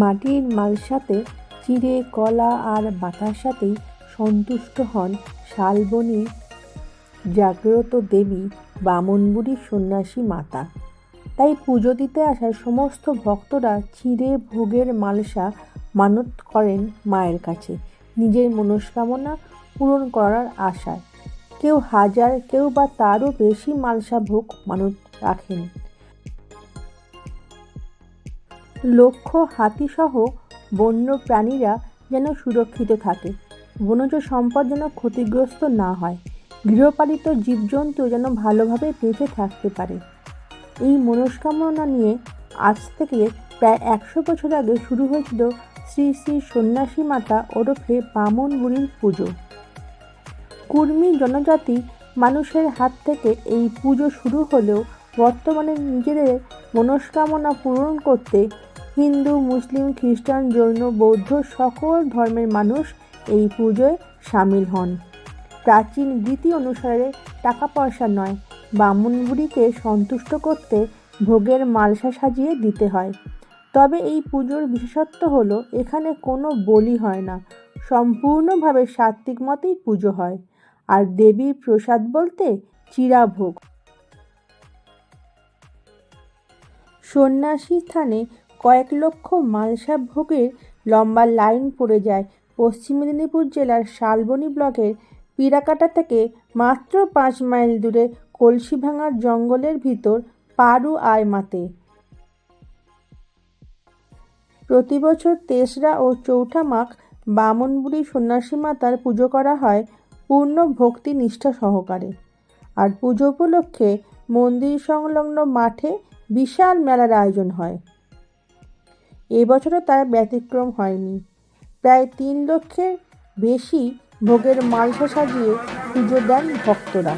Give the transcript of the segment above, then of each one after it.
মাটির মালসাতে চিড়ে, কলা আর বাতাসাতেই সন্তুষ্ট হন শালবনির জাগ্রত দেবী বামনবুড়ি সন্ন্যাসী মাতা। তাই পুজো দিতে আসা সমস্ত ভক্তরা চিড়ে ভোগের মালসা মানত করেন মায়ের কাছে। নিজের মনস্কামনা পূরণ করার আশায়। কেউ হাজার, কেউ বা তারও বেশি মালসা ভোগ মানত রাখেন। লক্ষ্য, হাতিসহ বন্য প্রাণীরা যেন সুরক্ষিত থাকে। বনজ সম্পদ যেন ক্ষতিগ্রস্ত না হয়। গৃহপালিত জীবজন্তু যেন ভালোভাবে বেঁচে থাকতে পারে। এই মনস্কামনা নিয়ে আজ থেকে প্রায় একশো বছর আগে শুরু হয়েছিল শ্রী শ্রী সন্ন্যাসী মাতা ওরফে বামন বুড়ির পুজো। কুর্মী জনজাতি মানুষের হাত থেকে এই পুজো শুরু হলেও বর্তমানে নিজেদের মনস্কামনা পূরণ করতে হিন্দু, মুসলিম, খ্রিস্টান, জৈন, বৌদ্ধ সকল ধর্মের মানুষ এই পুজোয় সামিল হন। প্রাচীন রীতি অনুসারে টাকা পয়সা নয় বামুন বুড়িকে সন্তুষ্ট করতে ভোগের মালসা সাজিয়ে দিতে হয়। তবে এই পুজোর বিশেষত্ব হলো, এখানে কোনো বলি হয় না, সম্পূর্ণভাবে সাত্ত্বিক মতেই পুজো হয়, আর দেবীর প্রসাদ বলতে চিরাভোগ। সন্ন্যাসী স্থানে কয়েক লক্ষ মালসা ভোগের লম্বা লাইন পড়ে যায়। পশ্চিম মেদিনীপুর জেলার শালবনী ব্লকের পিরাকাটা থেকে মাত্র পাঁচ মাইল দূরে কলসিভাঙার জঙ্গলের ভিতর পারু আয়মাতে প্রতি বছর তেসরা ও চৌঠা মাঘ বামনবুড়ি সন্ন্যাসী মাতার পুজো করা হয় পূর্ণ ভক্তি নিষ্ঠা সহকারে। আর পুজো উপলক্ষে মন্দির সংলগ্ন মাঠে বিশাল মেলার আয়োজন হয়। এবছরও তার ব্যতিক্রম হয়নি। প্রায় তিন লক্ষের বেশি ভোগের মালসা সাজিয়ে পুজো দেন ভক্তরা।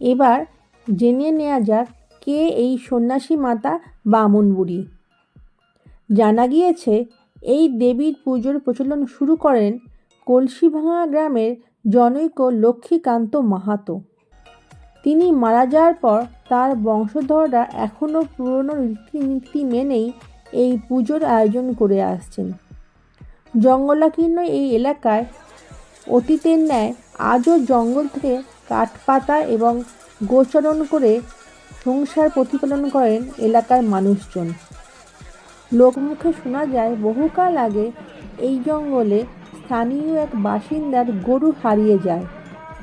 এবার জেনে নেওয়া যাক কে এই সন্ন্যাসী মাতা বামন বুড়ি। জানা গিয়েছে, এই দেবীর পুজোর প্রচলন শুরু করেন কলসিভাঙা গ্রামের জনৈক লক্ষ্মীকান্ত মাহাতো। তিনি মারা যাওয়ার পর তার বংশধররা এখনও পুরনো রীতিনীতি মেনেই এই পুজোর আয়োজন করে আসছেন। জঙ্গলাকীর্ণ এই এলাকায় অতীতের ন্যায় আজও জঙ্গল থেকে কাঠ পাতা এবং গোচরণ করে সংসার প্রতিপালন করেন এলাকার মানুষজন। লোকমুখে শোনা যায়, বহুকাল আগে এই জঙ্গলে স্থানীয় এক বাসিন্দার গরু হারিয়ে যায়।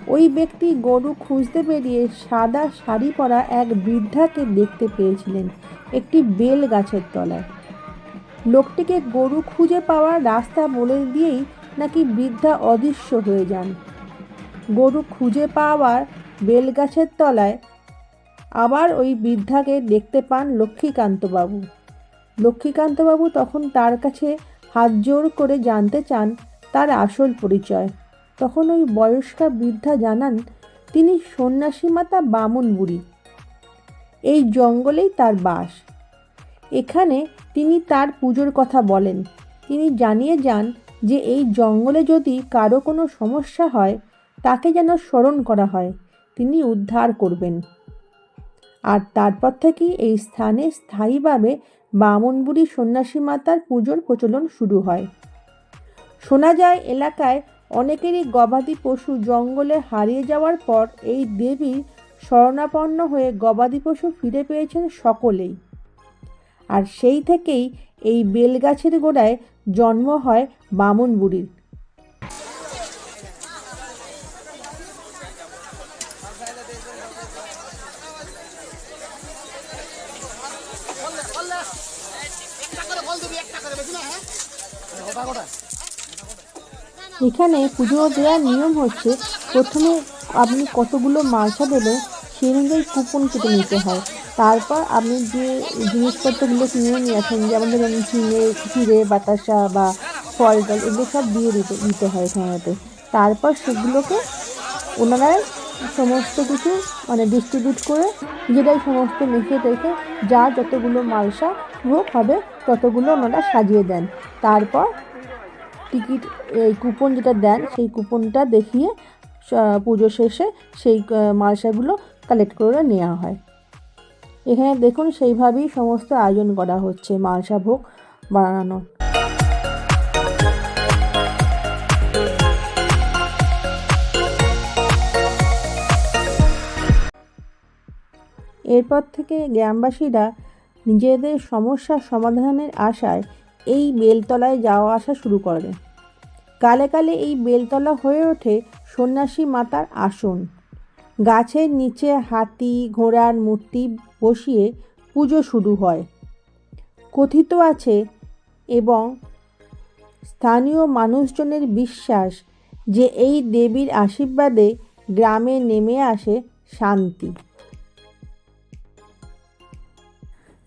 ওই ব্যক্তি গরু খুঁজতে বেরিয়ে সাদা শাড়ি পরা এক বৃদ্ধাকে দেখতে পেয়েছিলেন একটি বেল গাছের তলায়। লোকটিকে গরু খুঁজে পাওয়ার রাস্তা বলে দিয়েই নাকি বৃদ্ধা অদৃশ্য হয়ে যান। গরু খুঁজে পাওয়ার বেলগাছের তলায়। আবার ওই বৃদ্ধাকে দেখতে পান লক্ষ্মীকান্তবাবু। লক্ষ্মীকান্তবাবু তখন তার কাছে হাত জোর করে জানতে চান তার আসল পরিচয়। তখন ওই বয়স্কা বৃদ্ধা জানান, তিনি সন্ন্যাসী মাতা বামুন বুড়ি। এই জঙ্গলেই তার বাস। এখানে তিনি তার পুজোর কথা বলেন। তিনি জানিয়ে যান যে এই জঙ্গলে যদি কারও কোনো সমস্যা হয় যেন স্মরণ করা হয়, তিনি উদ্ধার করবেন। আর তারপর থেকেই এই স্থানে স্থায়ীভাবে বামনবুড়ি সন্ন্যাসী মাতার পুজোর প্রচলন শুরু হয়। শোনা যায়, এলাকায় অনেকেরই গবাদি পশু জঙ্গলে হারিয়ে যাওয়ার পর এই দেবীর শরণাপন্ন হয়ে গবাদি পশু ফিরে পেয়েছেন সকলেই। আর সেই থেকেই এই বেলগাছের গোড়ায় জন্ম হয় বামন এখানে পুজো দেওয়ার নিয়ম হচ্ছে প্রথমে আপনি কতগুলো মালসা দেবেন সেই অনুযায়ী কুপন কেটে নিতে হয়। তারপর আপনি যে জিনিসপত্রগুলো কিনে নিয়ে আসেন, যেমন ধরুন চিড়ে চিড়ে বাতাসা বা ফল টল, এগুলো সব দিয়ে দিতে দিতে হয় এখানেতে তারপর সেগুলোকে ওনারা সমস্ত কিছু মানে ডিস্ট্রিবিউট করে নিজেরাই সমস্ত মেখে টেখে যা যতগুলো মালসা ভোগ হবে ততগুলো ওনারা সাজিয়ে দেন। তারপর টিকিট, এই কুপন যেটা দেন, সেই কুপনটা দেখিয়ে পুজো শেষে সেই মালসাগুলো কালেক্ট করে নেওয়া হয়। এখানে দেখুন সেইভাবেই সমস্ত আয়োজন করা হচ্ছে মালসা ভোগ বানানো এরপর থেকে গ্রামবাসীরা নিজেদের সমস্যার সমাধানের আশায় এই বেলতলায় যাওয়া আসা শুরু করে কালে কালে এই বেলতলা হয়ে ওঠে সন্ন্যাসী মাতার আসন। গাছের নিচে হাতি, ঘোড়ার মূর্তি বসিয়ে পুজো শুরু হয়। কথিত আছে এবং স্থানীয় মানুষজনের বিশ্বাস যে এই দেবীর আশীর্বাদে গ্রামে নেমে আসে শান্তি।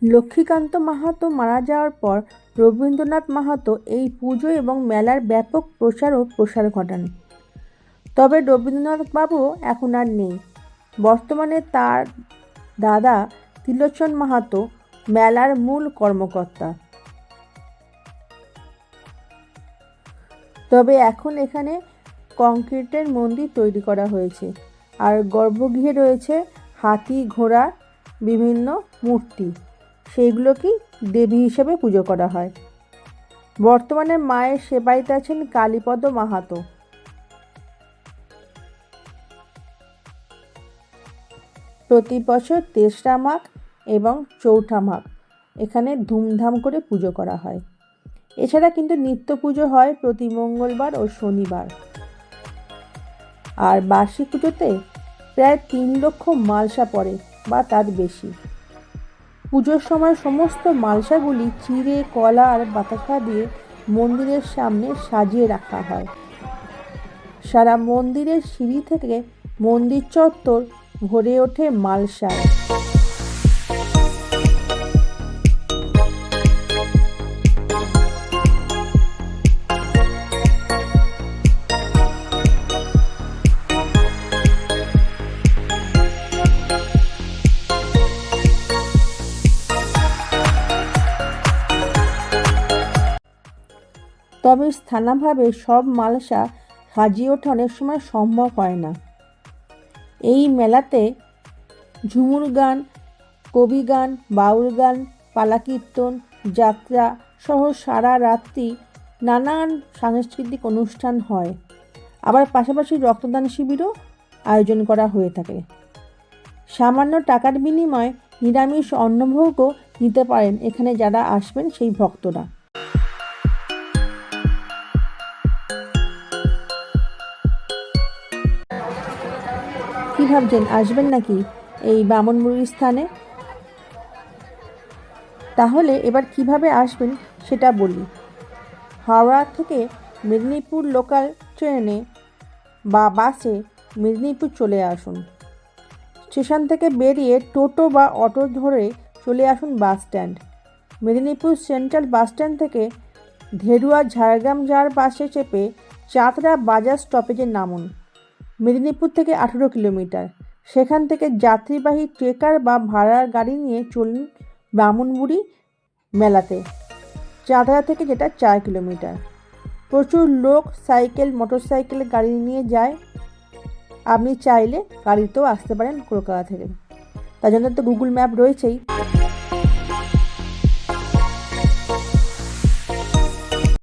লক্ষ্মীকান্ত মাহাতো মারা যাওয়ার পর রবীন্দ্রনাথ মাহাতো এই পুজো এবং মেলার ব্যাপক প্রচার ও প্রসার ঘটান। তবে রবীন্দ্রনাথ বাবু এখন আর নেই। বর্তমানে তার দাদা ত্রিলোচন মাহাতো মেলার মূল কর্মকর্তা। তবে এখন এখানে কংক্রিটের মন্দির তৈরি করা হয়েছে। আর গর্ভগৃহে রয়েছে হাতি, ঘোড়া, বিভিন্ন মূর্তি। সেইগুলোকেই দেবী হিসেবে পুজো করা হয়। বর্তমানে মায়ের সেবাইতে আছেন কালীপদ মাহাতো। প্রতি বছর তেসরা মাঘ এবং চৌঠা মাঘ এখানে ধুমধাম করে পুজো করা হয়। এছাড়া কিন্তু নিত্য পুজো হয় প্রতি মঙ্গলবার ও শনিবার। আর বার্ষিক পুজোতে প্রায় তিন লক্ষ মালসা পড়ে বা তার বেশি। পুজোর সময় সমস্ত মালসাগুলি চিড়ে, কলা আর বাতাসা দিয়ে মন্দিরের সামনে সাজিয়ে রাখা হয়। সারা মন্দিরের সিঁড়ি থেকে মন্দির চত্বর ভরে ওঠে মালসায়। তবে স্থানাভাবে সব মালসা সাজিয়ে ওঠা অনেক সময় সম্ভব হয় না। এই মেলাতে ঝুমুর গান, কবি গান, বাউল গান পালা কীর্তন যাত্রা সহ সারা রাত্রি নানান সাংস্কৃতিক অনুষ্ঠান হয়। আবার পাশাপাশি রক্তদান শিবিরও আয়োজন করা হয়ে থাকে। সামান্য টাকার বিনিময়ে নিরামিষ অন্নভোগও নিতে পারেন এখানে যারা আসবেন সেই ভক্তরা। কি ভাবছেন? আসবেন নাকি এই বামনবুড়ির স্থানে? তাহলে এবার কীভাবে আসবেন সেটা বলি। হাওড়া থেকে মেদিনীপুর লোকাল ট্রেনে বা বাসে মেদিনীপুর চলে আসুন। স্টেশন থেকে বেরিয়ে টোটো বা অটো ধরে চলে আসুন bus stand. Medinipur central bus stand থেকে ধেরুয়া ঝাড়গ্রাম যাওয়ার বাসে চেপে চাতরা বাজার স্টপেজে নামুন। মেদিনীপুর থেকে আঠেরো কিলোমিটার। সেখান থেকে যাত্রীবাহী ট্রেকার বা ভাড়ার গাড়ি নিয়ে চলুন বামুনবুড়ি মেলাতে। চাঁদরা থেকে যেটা চার কিলোমিটার। প্রচুর লোক সাইকেল, মোটরসাইকেল গাড়ি নিয়ে যায়। আপনি চাইলে গাড়িতেও আসতে পারেন কলকাতা থেকে। তার জন্য তো গুগল ম্যাপ রয়েছেই।